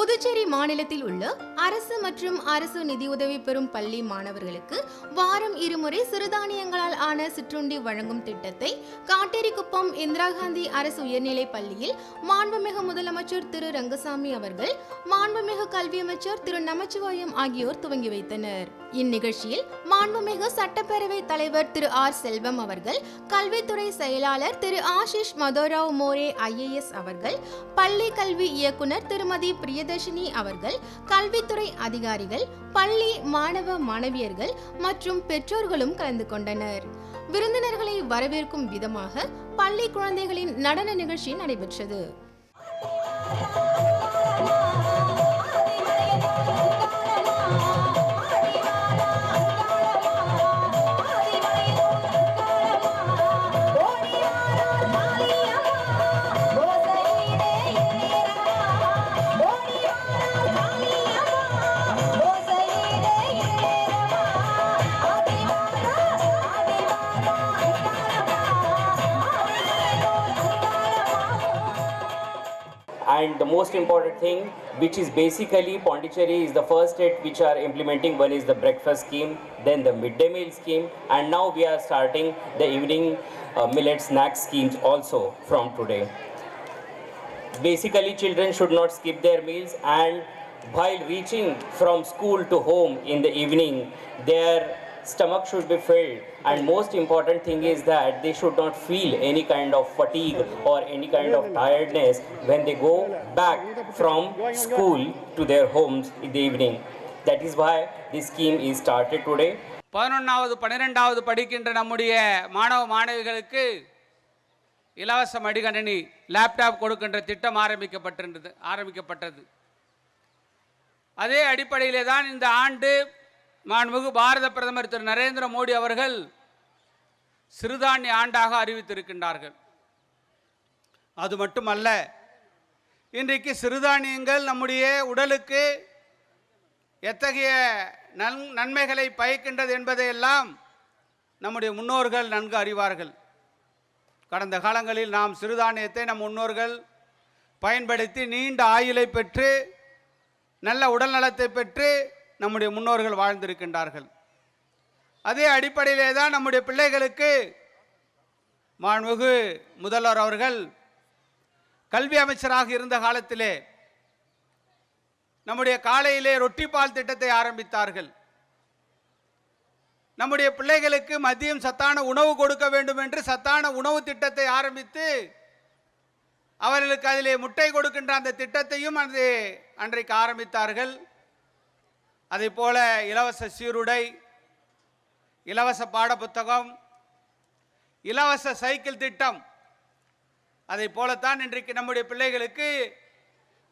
புதுச்சேரி மாநிலத்தில் உள்ள அரசு மற்றும் அரசு நிதியுதவி பெறும் பள்ளி மாணவர்களுக்கு வாரம் இருமுறை சிறுதானியங்களால் ஆன சிற்றுண்டி வழங்கும் திட்டத்தை காட்டேரிக்குப்பம் இந்திரா காந்தி அரசு உயர்நிலைப் பள்ளியில் மாண்புமிகு முதலமைச்சர் திரு ரங்கசாமி அவர்கள் மாண்புமிகு கல்வி அமைச்சர் திரு நமச்சிவாயம் ஆகியோர் துவங்கி வைத்தனர். இந்நிகழ்ச்சியில் மாண்புமிகு சட்டப்பேரவை தலைவர் திரு ஆர் செல்வம் அவர்கள் கல்வித்துறை செயலாளர் திரு ஆஷிஷ் மதோராவ் மோரே ஐஏஎஸ் அவர்கள் பள்ளி கல்வி இயக்குனர் திருமதி பிரியதர்ஷினி அவர்கள் கல்வி கல்வித்துறை அதிகாரிகள் பள்ளி மாணவ மாணவியர்கள் மற்றும் பெற்றோர்களும் கலந்து கொண்டனர். விருந்தினர்களை வரவேற்கும் விதமாக பள்ளி குழந்தைகளின் நடன நிகழ்ச்சி நடைபெற்றது. And the most important thing, which is basically Pondicherry is the first state which are implementing. One is the breakfast scheme, then the midday meal scheme, and now we are starting the evening uh, millet snack schemes also from today. Basically, children should not skip their meals, and while reaching from school to home in the evening, their stomach should be filled. And most important thing is that they should not feel any kind of fatigue or any kind of tiredness when they go back from school to their homes in the evening. That is why this scheme is started today. பதினொன்றாவது பன்னிரெண்டாவது படிக்கின்ற நம்முடைய மாணவ மாணவிகளுக்கு இலவச மடிகணினி laptop கொடுக்கின்ற திட்டம் ஆரம்பிக்கப்பட்டிருந்தது ஆரம்பிக்கப்பட்டது அதே அடிப்படையிலே தான் இந்த ஆண்டு மாண்புமிகு பாரத பிரதமர் திரு நரேந்திர மோடி அவர்கள் சிறுதானிய ஆண்டாக அறிவித்திருக்கின்றார்கள். அது மட்டுமல்ல இன்றைக்கு சிறுதானியங்கள் நம்முடைய உடலுக்கு எத்தகைய நன் நன்மைகளை பயக்கின்றது என்பதையெல்லாம் நம்முடைய முன்னோர்கள் நன்கு அறிவார்கள். கடந்த காலங்களில் நாம் சிறுதானியத்தை நம் முன்னோர்கள் பயன்படுத்தி நீண்ட ஆயுளை பெற்று நல்ல உடல் நலத்தை பெற்று நம்முடைய முன்னோர்கள் வாழ்ந்திருக்கின்றார்கள். அதே அடிப்படையிலே தான் நம்முடைய பிள்ளைகளுக்கு மாண்புகு முதல்வர் அவர்கள் கல்வி அமைச்சராக இருந்த காலத்திலே நம்முடைய காலையிலே ரொட்டி பால் திட்டத்தை ஆரம்பித்தார்கள். நம்முடைய பிள்ளைகளுக்கு மதியம் சத்தான உணவு கொடுக்க வேண்டும் என்று சத்தான உணவு திட்டத்தை ஆரம்பித்து அவர்களுக்கு அதிலே முட்டை கொடுக்கின்ற அந்த திட்டத்தையும் அது அன்றைக்கு ஆரம்பித்தார்கள். அதே போல் இலவச சீருடை இலவச பாடப்புத்தகம் இலவச சைக்கிள் திட்டம் அதை போலத்தான் இன்றைக்கு நம்முடைய பிள்ளைகளுக்கு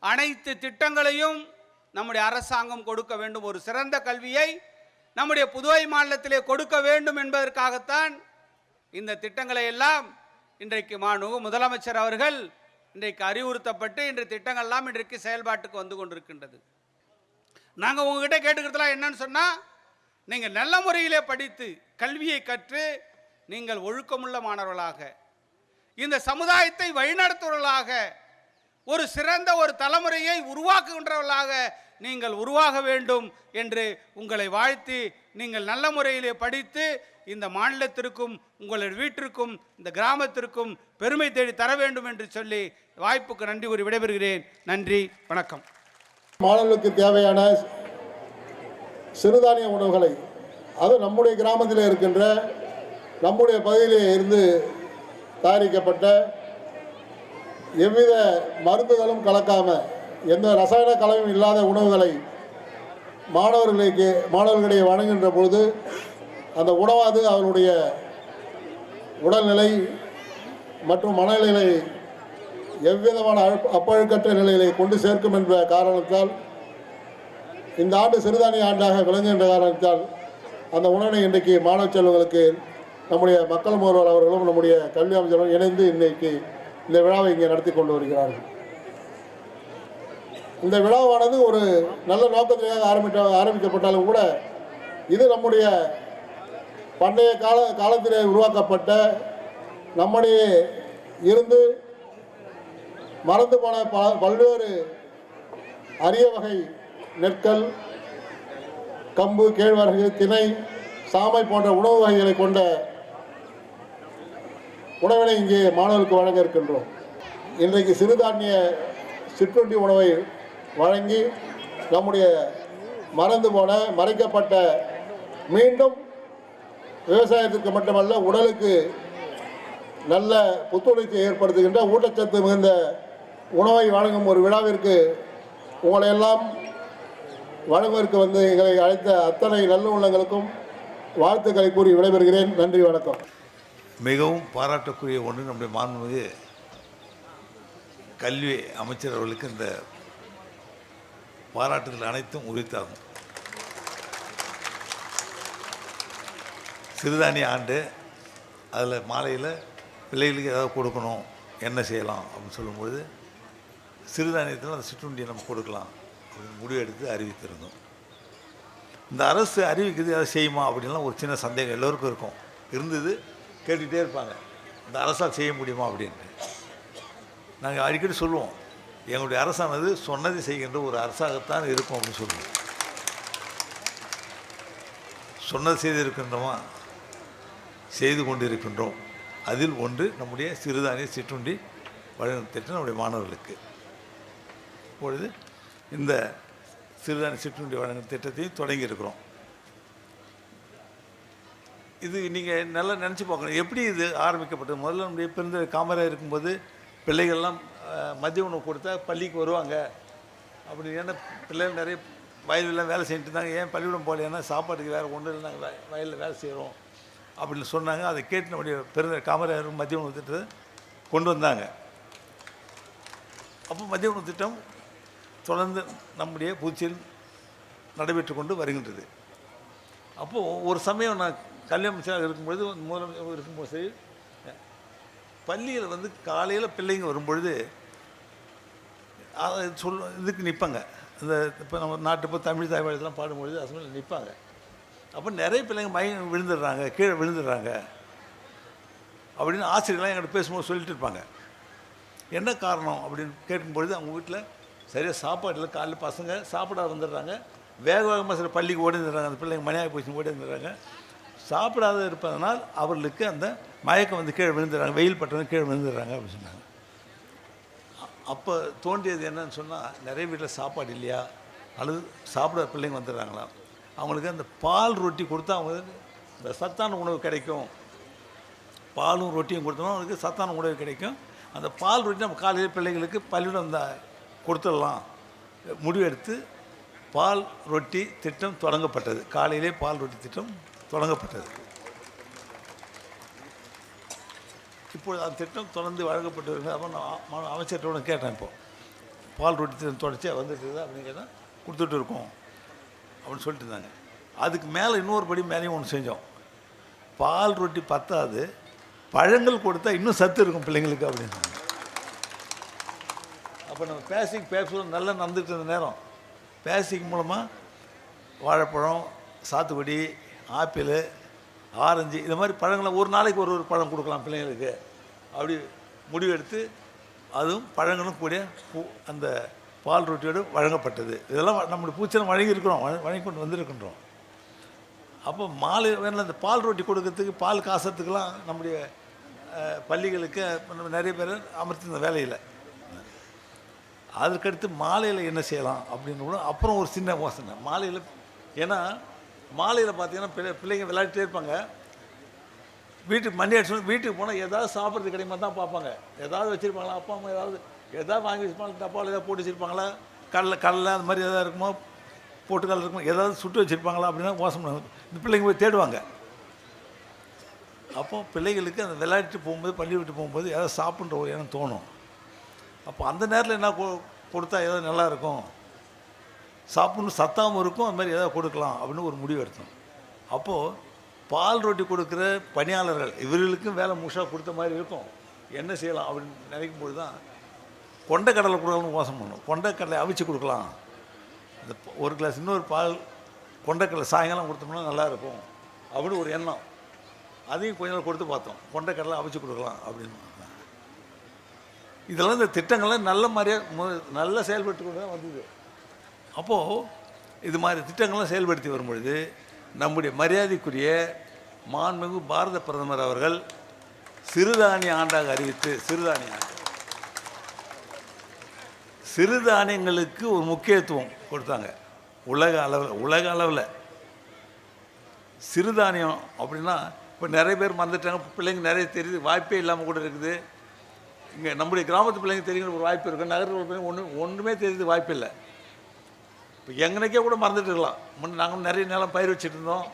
அனைத்து திட்டங்களையும் நம்முடைய அரசாங்கம் கொடுக்க வேண்டும். ஒரு சிறந்த கல்வியை நம்முடைய புதுவை மாநிலத்திலே கொடுக்க வேண்டும் என்பதற்காகத்தான் இந்த திட்டங்களை எல்லாம் இன்றைக்கு மாண்புமிகு முதலமைச்சர் அவர்கள் இன்றைக்கு அறிவுறுத்தப்பட்டு இன்று திட்டங்கள்லாம் இன்றைக்கு செயல்பாட்டுக்கு வந்து கொண்டிருக்கின்றது. நாங்கள் உங்ககிட்ட கேட்டுக்கிறதுலாம் என்னன்னு சொன்னால் நீங்கள் நல்ல முறையிலே படித்து கல்வியை கற்று நீங்கள் ஒழுக்கமுள்ள மாணவர்களாக இந்த சமுதாயத்தை வழிநடத்துவர்களாக ஒரு சிறந்த ஒரு தலைமுறையை உருவாக்குகின்றவர்களாக நீங்கள் உருவாக வேண்டும் என்று உங்களை வாழ்த்தி நீங்கள் நல்ல முறையிலே படித்து இந்த மாநிலத்திற்கும் உங்கள் வீட்டிற்கும் இந்த கிராமத்திற்கும் பெருமை தேடி தர வேண்டும் என்று சொல்லி வாய்ப்புக்கு நன்றி கூறி விடைபெறுகிறேன். நன்றி வணக்கம். மாணவர்களுக்கு தேவையான சிறுதானிய உணவுகளை அது நம்முடைய கிராமத்தில் இருக்கின்ற நம்முடைய பகுதியிலே இருந்து தயாரிக்கப்பட்ட எவ்வித மருந்துகளும் கலக்காமல் எந்த ரசாயன கலவையும் இல்லாத உணவுகளை மாணவர்களுக்கு மாணவர்களிடையே வழங்குகின்ற பொழுது அந்த உணவாது அவர்களுடைய உடல்நிலை மற்றும் மனநிலை எவ்விதமான அப்பழுக்கற்ற நிலைகளை கொண்டு சேர்க்கும் என்ற காரணத்தால் இந்த ஆண்டு சிறுதானிய ஆண்டாக விளங்குகின்ற காரணத்தால் அந்த உணவினை இன்றைக்கு மாணவ செல்வங்களுக்கு நம்முடைய மக்கள் முதல்வர் அவர்களும் நம்முடைய கல்வி அமைச்சரும் இணைந்து இன்றைக்கு இந்த விழாவை இங்கே நடத்தி கொண்டு வருகிறார்கள். இந்த விழாவானது ஒரு நல்ல நோக்கத்திற்காக ஆரம்பித்த ஆரம்பிக்கப்பட்டாலும் கூட இது நம்முடைய பண்டைய கால காலத்திலே உருவாக்கப்பட்ட நம்முடைய இருந்து மறந்து போன பல பல்வேறு அரிய வகை நெற்கள் கம்பு கேழ்வரகு திணை சாமை போன்ற உணவு வகைகளை கொண்ட உணவினை இங்கே மாணவர்களுக்கு வழங்க இருக்கின்றோம். இன்றைக்கு சிறுதானிய சிற்றுண்டி உணவை வழங்கி நம்முடைய மறந்து போன மறைக்கப்பட்ட மீண்டும் விவசாயத்திற்கு மட்டுமல்ல உடலுக்கு நல்ல புத்துணர்ச்சியை ஏற்படுத்துகின்ற ஊட்டச்சத்து மிகுந்த உணவை வழங்கும் ஒரு விழாவிற்கு உங்களை எல்லாம் வழங்குவதற்கு வந்து எங்களை அழைத்த அத்தனை நல்ல உள்ளங்களுக்கும் வாழ்த்துக்களை கூறி விடைபெறுகிறேன். நன்றி வணக்கம். மிகவும் பாராட்டக்கூடிய ஒன்று நம்முடைய மாண்புமிகு கல்வி அமைச்சர் அவர்களுக்கு இந்த பாராட்டுகள் அனைத்தும் உரித்தாகும். சிறுதானிய ஆண்டு அதில் மாலையில் பிள்ளைகளுக்கு ஏதாவது கொடுக்கணும் என்ன செய்யலாம் அப்படின்னு சொல்லும்பொழுது சிறுதானியத்தில் அந்த சிற்றுண்டியை நம்ம கொடுக்கலாம். அப்படின்னு முடிவு எடுத்து அறிவித்திருந்தோம். இந்த அரசு அறிவிக்குது அதை செய்யுமா அப்படின்லாம் ஒரு சின்ன சந்தேகம் எல்லோருக்கும் இருக்கும். இருந்தது கேட்டுக்கிட்டே இருப்பாங்க. இந்த அரசால் செய்ய முடியுமா அப்படின்ட்டு. நாங்கள் அடிக்கடி சொல்லுவோம் எங்களுடைய அரசானது சொன்னதை செய்கின்ற ஒரு அரசாகத்தான் இருக்கும் அப்படின்னு சொல்லுவோம். சொன்னது செய்திருக்கின்றோமா செய்து கொண்டு இருக்கின்றோம் அதில் ஒன்று நம்முடைய சிறுதானிய சிற்றுண்டி வழங்கும் திட்டம் நம்முடைய மாணவர்களுக்கு. இப்பொழுது இந்த சிறுதானிய சிற்றுண்டி வழங்கும் திட்டத்தையும் தொடங்கி இருக்கிறோம். இது நீங்கள் நல்லா நினச்சி பார்க்கணும். எப்படி இது ஆரம்பிக்கப்பட்டது? முதல்ல நம்முடைய பிறந்த காமராக இருக்கும்போது பிள்ளைகள்லாம் மதிய உணவு கொடுத்தா பள்ளிக்கு வருவாங்க. அப்படி ஏன்னா பிள்ளைகள் நிறைய வயலெல்லாம் வேலை செஞ்சுட்டு இருந்தாங்க. ஏன் பள்ளிக்கூடம் போகல? ஏன்னா சாப்பாட்டுக்கு வேறு ஒன்றும் இல்லை. நாங்கள் வயலில் வேலை செய்கிறோம் அப்படின்னு சொன்னாங்க. அதை கேட்டு நம்முடைய பிறந்த காமராஜர் மதிய உணவு திட்டத்தை கொண்டு வந்தாங்க. அப்போ மதிய உணவு திட்டம் தொடர்ந்து நம்முடைய பூச்சியில் நடைபெற்று கொண்டு வருகின்றது. அப்போது ஒரு சமயம் நான் கல்வி அமைச்சராக இருக்கும்பொழுது முதலமைச்சர் இருக்கும்போது சரி பள்ளியில் வந்து காலையில் பிள்ளைங்க வரும்பொழுது அதை சொல் இதுக்கு நிற்பாங்க இந்த இப்போ நம்ம நாட்டு இப்போ தமிழ் தாய்மொழியெல்லாம் பாடும்பொழுது அசம்பிளில் நிற்பாங்க அப்போ நிறைய பிள்ளைங்க மயங்க விழுந்துடுறாங்க கீழே விழுந்துடுறாங்க. அப்படின்னு ஆசிரியர்லாம் என்கிட்ட பேசும்போது சொல்லிட்டு இருப்பாங்க. என்ன காரணம் அப்படின்னு கேட்கும்பொழுது அவங்க வீட்டில் சரியாக சாப்பாட்டில் காலைல பசங்க சாப்பிட வந்துடுறாங்க. வேக வேகமாக சில பள்ளிக்கு ஓடிந்துடுறாங்க அந்த பிள்ளைங்க மணியாக போச்சு ஓடிந்துடுறாங்க சாப்பிடாத இருப்பதனால் அவர்களுக்கு அந்த மயக்கம் வந்து கீழே விழுந்துடுறாங்க. வெயில் பட்டவங்க கீழே விழுந்துடுறாங்க அப்படின்னு சொன்னாங்க. அப்போ தோன்றியது என்னன்னு சொன்னால் நிறைய வீட்டில் சாப்பாடு இல்லையா? அல்லது சாப்பிட பிள்ளைங்க வந்துடுறாங்களா? அவங்களுக்கு அந்த பால் ரொட்டி கொடுத்தா அவங்களுக்கு இந்த சத்தான உணவு கிடைக்கும். பாலும் ரொட்டியும் கொடுத்தோம்னா அவங்களுக்கு சத்தான உணவு கிடைக்கும். அந்த பால் ரொட்டி நம்ம காலையில் பிள்ளைங்களுக்கு பள்ளியிடம் இந்த கொடுத்துடலாம். முடிவெடுத்து பால் ரொட்டி திட்டம் தொடங்கப்பட்டது. காலையிலே பால் ரொட்டி திட்டம் தொடங்கப்பட்டது. இப்பொழுது அந்த திட்டம் தொடர்ந்து வழங்கப்பட்டு அப்போ நான் அமைச்சர்கிட்ட கேட்டேன் இப்போ. பால் ரொட்டி திட்டம் தொடர்ச்சியாக வந்துட்டு அப்படின்னு கேட்டால் கொடுத்துட்டு இருக்கோம் அப்படின்னு சொல்லிட்டு இருந்தாங்க. அதுக்கு மேலே இன்னொரு படி மேலேயும் ஒன்று செஞ்சோம். பால் ரொட்டி பத்தாது. பழங்கள் கொடுத்தா இன்னும் சத்து இருக்கும் பிள்ளைங்களுக்கு அப்படின்னு அப்போ நம்ம பேசிக் பேப்பர் நல்லா நடந்துட்டு இருந்த நேரம். பேசிக் மூலமாக வாழைப்பழம் சாத்துக்குடி ஆப்பிள் ஆரஞ்சு இது மாதிரி பழங்களை ஒரு நாளைக்கு ஒரு ஒரு பழம் கொடுக்கலாம் பிள்ளைங்களுக்கு. அப்படி முடிவெடுத்து அதுவும் பழங்களும் கூட பூ- அந்த பால் ரொட்டியோடு வழங்கப்பட்டது. இதெல்லாம் வ- நம்முடைய பூச்சலம் வழங்கியிருக்கிறோம். வழங்கி கொண்டு வந்திருக்கின்றோம். அப்போ மாலை வேணும் அந்த பால் ரொட்டி கொடுக்கறதுக்கு பால் காசத்துக்கெல்லாம் நம்முடைய பள்ளிகளுக்கு நம்ம நிறைய பேர் அமர்த்திருந்த வேலையில். அதற்கடுத்து மாலையில் என்ன செய்யலாம் அப்படின்னு கூட அப்புறம் ஒரு சின்ன யோசனை. மாலையில் ஏன்னா மாலையில் பார்த்தீங்கன்னா பிள்ளை பிள்ளைங்க விளையாடிட்டே இருப்பாங்க. வீட்டுக்கு மண்டி அடிச்சு வீட்டுக்கு போனால் ஏதாவது சாப்பிட்றது கிடைக்குமா தான் பார்ப்பாங்க. ஏதாவது வச்சுருப்பாங்களா அப்பா அம்மா ஏதாவது ஏதாவது வாங்கி வச்சுருப்பாங்க டப்பாவில் ஏதாவது போட்டு வச்சுருப்பாங்களா கடலை கடலை அந்த மாதிரி எதாவது இருக்குமோ போட்டுக்கல் இருக்குமோ ஏதாவது சுட்டு வச்சுருப்பாங்களா அப்படின்னா மோசம் பண்ணுவாங்க. இந்த பிள்ளைங்க போய் தேடுவாங்க. அப்போ பிள்ளைகளுக்கு அந்த விளையாட்டு போகும்போது பள்ளி விட்டு போகும்போது ஏதாவது சாப்பிட்ற ஒரு எண்ணம் தோணும். அப்போ அந்த நேரத்தில் என்ன கொ- கொடுத்தா ஏதோ நல்லா இருக்கும் சாப்பிடணும் சத்தாமல் இருக்கும் அது மாதிரி ஏதாவது கொடுக்கலாம் அப்படின்னு ஒரு முடிவு எடுத்தோம். அப்போது பால் ரொட்டி கொடுக்குற பணியாளர்கள் இவர்களுக்கும் வேலை முழுசாக கொடுத்த மாதிரி இருக்கும். என்ன செய்யலாம் அப்படின்னு நினைக்கும் பொழுது தான் கொண்டைக்கடலை கொடுக்கணும்னு மோசம் பண்ணோம். கொண்டைக்கடலை அவிச்சு கொடுக்கலாம். இந்த ஒரு கிளாஸ் இன்னொரு பால் கொண்டைக்கடலை சாயங்காலம் கொடுத்தோம்னா நல்லாயிருக்கும். அப்படின்னு ஒரு எண்ணம். அதையும் கொஞ்ச நாள் கொடுத்து பார்த்தோம். கொண்டைக்கடலை அவிச்சு கொடுக்கலாம் அப்படின்னு. இதெல்லாம் இந்த திட்டங்கள்லாம் நல்ல மாதிரியாக மு செயல்பட்டு கொண்டு தான் வந்தது. அப்போது இது மாதிரி திட்டங்கள்லாம் செயல்படுத்தி வரும்பொழுது நம்முடைய மரியாதைக்குரிய மாண்புமிகு பாரத பிரதமர் அவர்கள் சிறுதானிய ஆண்டாக அறிவித்து சிறுதானிய ஆண்டு. சிறுதானியங்களுக்கு ஒரு முக்கியத்துவம் கொடுத்தாங்க. உலக அளவில் உலக அளவில். சிறுதானியம் அப்படின்னா இப்போ நிறைய பேர் மறந்துட்டாங்க பிள்ளைங்க நிறைய தெரியுது வாய்ப்பே இல்லாமல் கூட இருக்குது. இங்கே நம்முடைய கிராமத்து பிள்ளைங்க தெரியுங்கிற ஒரு வாய்ப்பு இருக்குது நகர்ப்புற பிள்ளைங்க ஒன்று ஒன்றுமே தெரியுது வாய்ப்பு இல்லை. இப்போ எங்கனைக்கே கூட மறந்துட்டு இருக்கலாம். முன்ன நாங்கள் நிறைய நிலம் பயிர் வச்சுட்டு இருந்தோம்.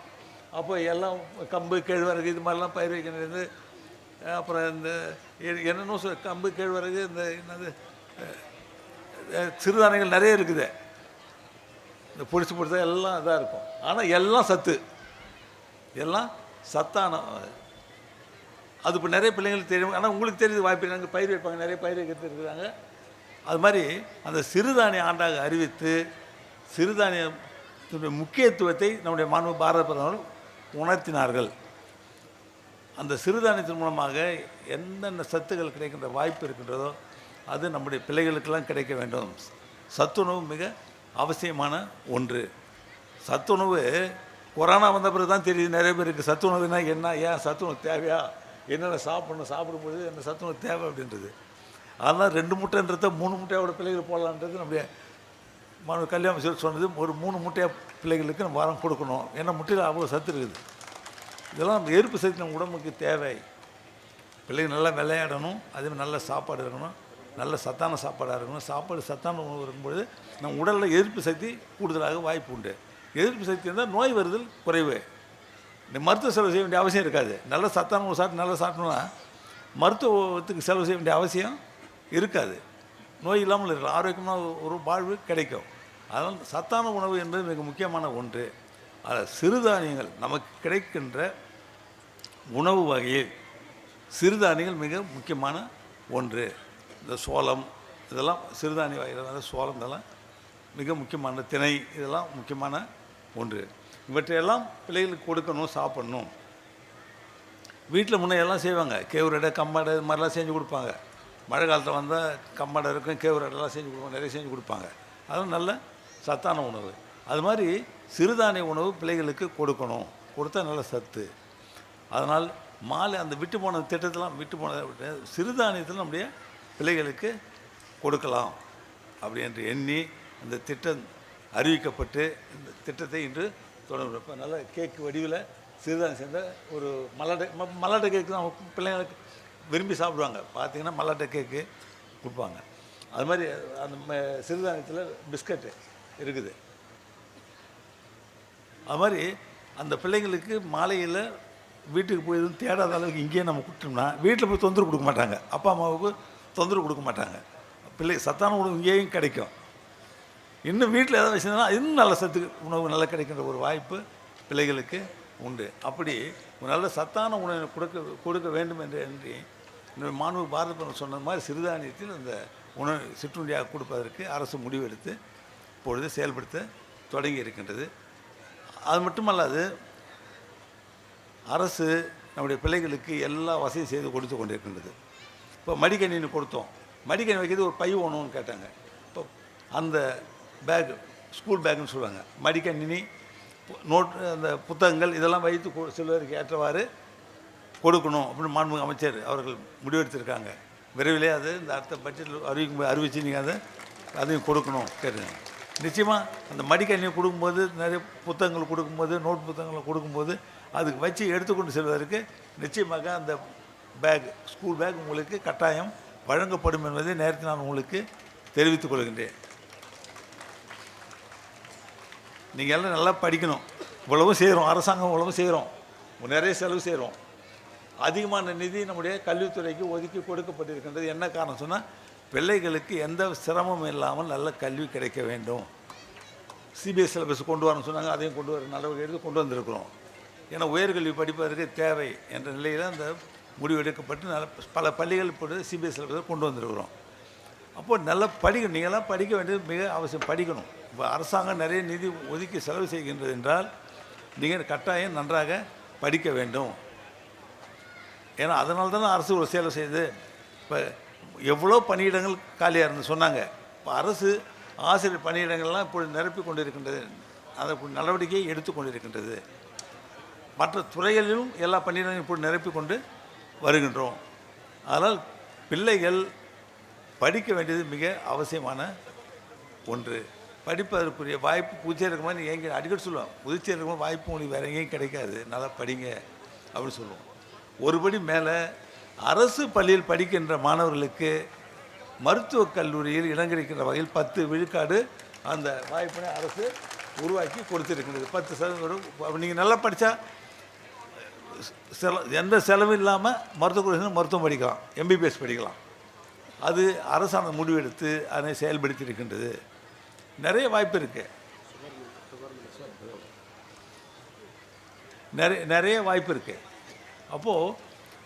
அப்போ எல்லாம் கம்பு கேழ்வரகு இது மாதிரிலாம் பயிர் வைக்கிறது அப்புறம் இந்த எ- என்னென்னோ சொல் கம்பு கேழ்வரகு இந்த என்னது சிறுதானியங்கள் நிறைய இருக்குது. இந்த பிடிச்சி பிடிச்சா எல்லாம் இதாக இருக்கும். ஆனால் எல்லாம் சத்து. எல்லாம் சத்தான அது இப்போ நிறைய பிள்ளைங்களுக்கு தெரியும். ஆனால் உங்களுக்கு தெரியுது வாய்ப்பு நாங்கள் பயிர் வைப்பாங்க நிறைய பயிர் வைக்கிறது இருக்கிறாங்க அது மாதிரி அந்த சிறுதானிய ஆண்டாக அறிவித்து சிறுதானியத்தினுடைய முக்கியத்துவத்தை நம்முடைய மாண்பு பாரத பிரதமர் உணர்த்தினார்கள். அந்த சிறுதானியத்தின் மூலமாக என்னென்ன சத்துக்கள் கிடைக்கின்ற வாய்ப்பு இருக்கின்றதோ அது நம்முடைய பிள்ளைகளுக்கெல்லாம் கிடைக்க வேண்டும். சத்துணவு மிக அவசியமான ஒன்று. சத்துணவு கொரோனா வந்த பிறகு தான் தெரியுது. நிறைய பேருக்கு சத்துணவுனா என்ன? ஏன் சத்துணவு தேவையா? என்னென்ன சாப்பிடணும் சாப்பிடும்பொழுது என்ன சத்துணவு தேவை அப்படின்றது. அதெல்லாம் ரெண்டு முட்டைன்றத மூணு முட்டையோட பிள்ளைகள் போடலான்றது நம்முடைய மனு கல்யாணம் சொல்லி சொன்னது. ஒரு மூணு முட்டையாக பிள்ளைகளுக்கு நம்ம வாரம் கொடுக்கணும். ஏன்னா முட்டையில் அவ்வளோ சத்து இருக்குது. இதெல்லாம் நம்ம எதிர்ப்பு சக்தி நம்ம உடம்புக்கு தேவை. பிள்ளைங்க நல்லா விளையாடணும். அதேமாதிரி நல்ல சாப்பாடு இருக்கணும். நல்ல சத்தான சாப்பாடாக இருக்கணும். சாப்பாடு சத்தான உணவு இருக்கும்பொழுது நம்ம உடலில் எதிர்ப்பு சக்தி கூடுதலாக வாய்ப்பு உண்டு. எதிர்ப்பு சக்தி இருந்தால் நோய் வருதல் குறைவு. மருத்துவ செலவு செய்ய வேண்டிய அவசியம் இருக்காது. நல்ல சத்தான உணவு சாப்பிட்டு நல்லா சாப்பிட்டோம்னா மருத்துவத்துக்கு செலவு செய்ய வேண்டிய அவசியம் இருக்காது. நோய் இல்லாமல் இருக்கலாம். ஆரோக்கியமான ஒரு வாழ்வு கிடைக்கும். அதனால் சத்தான உணவு என்பது மிக முக்கியமான ஒன்று. அதில் சிறுதானியங்கள் நமக்கு கிடைக்கின்ற உணவு வகையில் சிறுதானியங்கள் மிக முக்கியமான ஒன்று. இந்த சோளம் இதெல்லாம் சிறுதானிய வகையில் சோளம் இதெல்லாம் மிக முக்கியமான திணை இதெல்லாம் முக்கியமான ஒன்று. இவற்றையெல்லாம் பிள்ளைகளுக்கு கொடுக்கணும் சாப்பிடணும். வீட்டில் முன்னே எல்லாம் செய்வாங்க. கேவுரடை கம்மாடை இது மாதிரிலாம் செஞ்சு கொடுப்பாங்க. மழை காலத்தில் வந்தால் கம்மாடை இருக்கும் கேவுரடெல்லாம் செஞ்சு கொடுப்பாங்க நிறைய செஞ்சு கொடுப்பாங்க. அதெல்லாம் நல்ல சத்தான உணவு. அது மாதிரி சிறுதானிய உணவு பிள்ளைகளுக்கு கொடுக்கணும். கொடுத்தா நல்ல சத்து. அதனால் மாலை அந்த விட்டு போன திட்டத்தெல்லாம் விட்டு போன சிறுதானியத்தில் நம்முடைய பிள்ளைகளுக்கு கொடுக்கலாம். அப்படி என்று எண்ணி அந்த திட்டம் அறிவிக்கப்பட்டு இந்த திட்டத்தை இன்று தொடர்பு. இப்போ நல்ல கேக்கு வடிவில் சிறுதானியம் சேர்ந்த ஒரு மல்லாட்டை ம- மல்லாட்டை கேக்கு தான் பிள்ளைங்களுக்கு விரும்பி சாப்பிடுவாங்க. பார்த்தீங்கன்னா மல்லாட்டை கேக்கு கொடுப்பாங்க. அது மாதிரி அந்த ம- சிறுதானியத்தில் பிஸ்கட்டு இருக்குது. அது மாதிரி அந்த பிள்ளைங்களுக்கு மாலையில் வீட்டுக்கு போய் எதுவும் தேடாத அளவுக்கு இங்கேயே நம்ம கொடுத்தோம்னா வீட்டில் போய் தொந்தரவு கொடுக்க மாட்டாங்க. அப்பா அம்மாவுக்கு தொந்தரவு கொடுக்க மாட்டாங்க. பிள்ளை சத்தான உணவு இங்கேயும் கிடைக்கும். இன்னும் வீட்டில் எதாவது வச்சுருந்தா இன்னும் நல்ல சத்து உணவு நல்லா கிடைக்கின்ற ஒரு வாய்ப்பு பிள்ளைகளுக்கு உண்டு. அப்படி ஒரு நல்ல சத்தான உணவை கொடுக்க கொடுக்க வேண்டும் என்று எண்ணி மாணவர் மாண்பு பாரத சொன்னது மாதிரி சிறுதானியத்தில் அந்த உணவு சிற்றுண்டியாக கொடுப்பதற்கு அரசு முடிவெடுத்து இப்பொழுது செயல்படுத்த தொடங்கி இருக்கின்றது. அது மட்டுமல்லாது அரசு நம்முடைய பிள்ளைகளுக்கு எல்லா வசதியும் செய்து கொடுத்து கொண்டிருக்கின்றது. இப்போ மடிக்கணினி கொடுத்தோம். மடிக்கணி வைக்கிறது ஒரு பை ஒன்றுன்னு கேட்டாங்க. இப்போ அந்த பேக் ஸ்கூல் பேக்குன்னு சொல்லுவாங்க. மடிக்கணினி நோட் அந்த புத்தகங்கள் இதெல்லாம் வைத்து கொ- செல்வதற்கு ஏற்றவாறு கொடுக்கணும் அப்படின்னு மாண்புமிகு அமைச்சர் அவர்கள் முடிவெடுத்திருக்காங்க. விரைவிலே அது இந்த அடுத்த பட்ஜெட்டில் அறிவிக்கும் அறிவித்து நீங்கள் அதை அதையும் கொடுக்கணும் கேட்டுங்க. நிச்சயமாக அந்த மடிக்கணினி கொடுக்கும்போது நிறைய புத்தகங்கள் கொடுக்கும்போது நோட் புத்தகங்களை கொடுக்கும்போது அதுக்கு வச்சு எடுத்துக்கொண்டு செல்வதற்கு நிச்சயமாக அந்த பேக் ஸ்கூல் பேக் உங்களுக்கு கட்டாயம் வழங்கப்படும் என்பதை நேரத்தில் நான் உங்களுக்கு தெரிவித்துக் கொள்கின்றேன். நீங்கள் எல்லாம் நல்லா படிக்கணும். இவ்வளவும் செய்கிறோம் அரசாங்கம் இவ்வளவும் செய்கிறோம் நிறைய செலவு செய்கிறோம் அதிகமான நிதி நம்முடைய கல்வித்துறைக்கு ஒதுக்கி கொடுக்கப்பட்டிருக்கின்றது. என்ன காரணம் சொன்னால் பிள்ளைகளுக்கு எந்த சிரமமும் இல்லாமல் நல்ல கல்வி கிடைக்க வேண்டும். சிபிஎஸ் சிலபஸ் கொண்டு வரணும்னு சொன்னாங்க. அதையும் கொண்டு வர நடவடிக்கை எடுத்து கொண்டு வந்திருக்கிறோம். ஏன்னா உயர்கல்வி படிப்பதற்கு தேவை என்ற நிலையில் அந்த முடிவு எடுக்கப்பட்டு நல்ல பல பள்ளிகள் இப்பொழுது சிபிஎஸ் சிலபஸை கொண்டு வந்திருக்கிறோம். அப்போது நல்லா படிக்கணும். நீங்களாம் படிக்க வேண்டியது மிக அவசியம். படிக்கணும். இப்போ அரசாங்கம் நிறைய நிதி ஒதுக்கி செலவு செய்கின்றது என்றால் நீங்கள் கட்டாயம் நன்றாக படிக்க வேண்டும். ஏன்னா அதனால தானே அரசு ஒரு சேவை செய்யுது. இப்போ எவ்வளோ பணியிடங்கள் காலியாக இருந்து சொன்னாங்க. இப்போ அரசு ஆசிரியர் பணியிடங்கள்லாம் இப்போ நிரப்பி கொண்டிருக்கின்றது. அதற்கு நடவடிக்கையை எடுத்து கொண்டிருக்கின்றது. மற்ற துறைகளிலும் எல்லா பணியிடங்களும் இப்பொழுது நிரப்பி கொண்டு வருகின்றோம். அதனால் பிள்ளைகள் படிக்க வேண்டியது மிக அவசியமான ஒன்று. படிப்பதற்குரிய வாய்ப்பு புதுச்சேரி இருக்கிற மாதிரி எங்கே அடிக்கடி சொல்லுவோம் புதுச்சேரி இருக்கிற வாய்ப்பு உங்களுக்கு வேறு எங்கேயும் கிடைக்காது. நல்லா படிங்க அப்படின்னு சொல்லுவோம். ஒருபடி மேலே அரசு பள்ளியில் படிக்கின்ற மாணவர்களுக்கு மருத்துவக் கல்லூரியில் இடம் கிடைக்கின்ற வகையில் பத்து விழுக்காடு அந்த வாய்ப்பினை அரசு உருவாக்கி கொடுத்துருக்கின்றது பத்து சதவீதம் நீங்கள் நல்லா படித்தா செல எந்த செலவும் இல்லாமல் மருத்துவக் மருத்துவம் படிக்கலாம். எம்பிபிஎஸ் படிக்கலாம். அது அரசாங்கம் முடிவெடுத்து அதனை செயல்படுத்தி இருக்கின்றது நிறைய வாய்ப்பு இருக்குது நிறைய நிறைய வாய்ப்பு இருக்குது அப்போது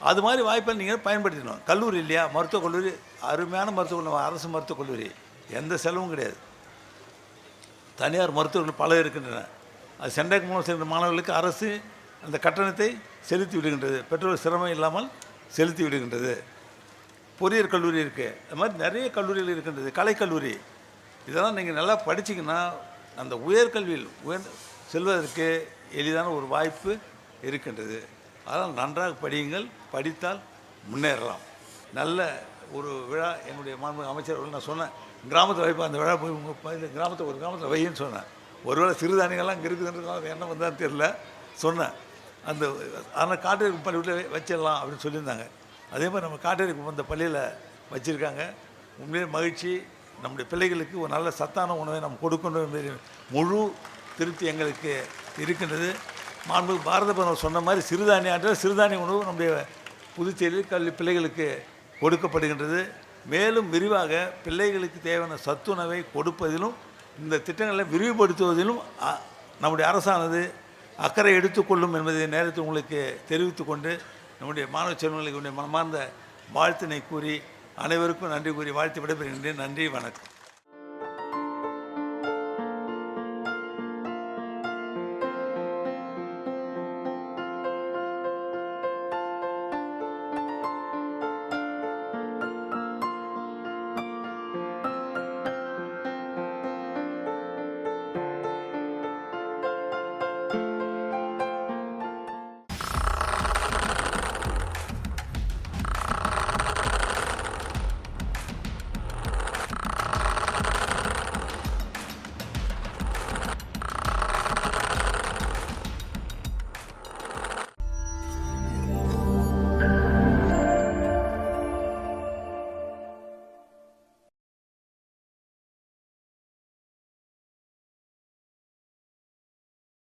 அது மாதிரி வாய்ப்பை நீங்கள் பயன்படுத்தணும் கல்லூரி இல்லையா? மருத்துவக் கல்லூரி அருமையான மருத்துவக் கல்லூரி அரசு மருத்துவக் கல்லூரி. எந்த செலவும் கிடையாது. தனியார் மருத்துவர்கள் பல இருக்கின்றன. அது சென்டாக் மூலம் சேர்ந்த மாணவர்களுக்கு அரசு அந்த கட்டணத்தை செலுத்தி விடுகின்றது. பெற்றோர் சிரமம் இல்லாமல் செலுத்தி விடுகின்றது. பொறியியல் கல்லூரி இருக்குது அது மாதிரி நிறைய கல்லூரிகள் இருக்கின்றது. கலைக்கல்லூரி இதெல்லாம் நீங்கள் நல்லா படிச்சிங்கன்னா அந்த உயர்கல்வியில் உயர் செல்வதற்கு எளிதான ஒரு வாய்ப்பு இருக்கின்றது. அதனால் நன்றாக படியுங்கள். படித்தால் முன்னேறலாம். நல்ல ஒரு விழா என்னுடைய மாண்பு அமைச்சர் நான் சொன்னேன். கிராமத்தில் வைப்பேன் அந்த விழா போய் உங்கள் கிராமத்தை ஒரு கிராமத்தில் வையின்னு சொன்னேன். ஒருவேளை சிறுதானியங்கள்லாம் இங்கே இருக்குதுன்றது என்ன வந்தான்னு தெரியல. சொன்னேன். அந்த ஆனால் காட்டு பள்ளியில் வச்சிடலாம் அப்படின்னு சொல்லியிருந்தாங்க. அதே மாதிரி நம்ம காட்டேரிக்கு அந்த பள்ளியில் வச்சுருக்காங்க. உண்மையிலே மகிழ்ச்சி. நம்முடைய பிள்ளைகளுக்கு ஒரு நல்ல சத்தான உணவை நாம் கொடுக்கணும் என்பது முழு திருப்தி எங்களுக்கு இருக்கின்றது. மாண்பு பாரத பிரதமர் சொன்ன மாதிரி சிறுதானிய ஆற்றல் சிறுதானிய உணவு நம்முடைய புதுச்சேரியில் கல்வி பிள்ளைகளுக்கு கொடுக்கப்படுகின்றது. மேலும் விரிவாக பிள்ளைகளுக்கு தேவையான சத்துணவை கொடுப்பதிலும் இந்த திட்டங்களை விரிவுபடுத்துவதிலும் நம்முடைய அரசானது அக்கறை எடுத்துக்கொள்ளும் என்பதை நேரத்தில் உங்களுக்கு தெரிவித்துக்கொண்டு நம்முடைய மாணவ செல்வங்களுக்கு மனமார்ந்த வாழ்த்தினை கூறி அனைவருக்கும் நன்றி கூறி வாழ்த்து விடைபெறுகின்றேன். நன்றி வணக்கம்.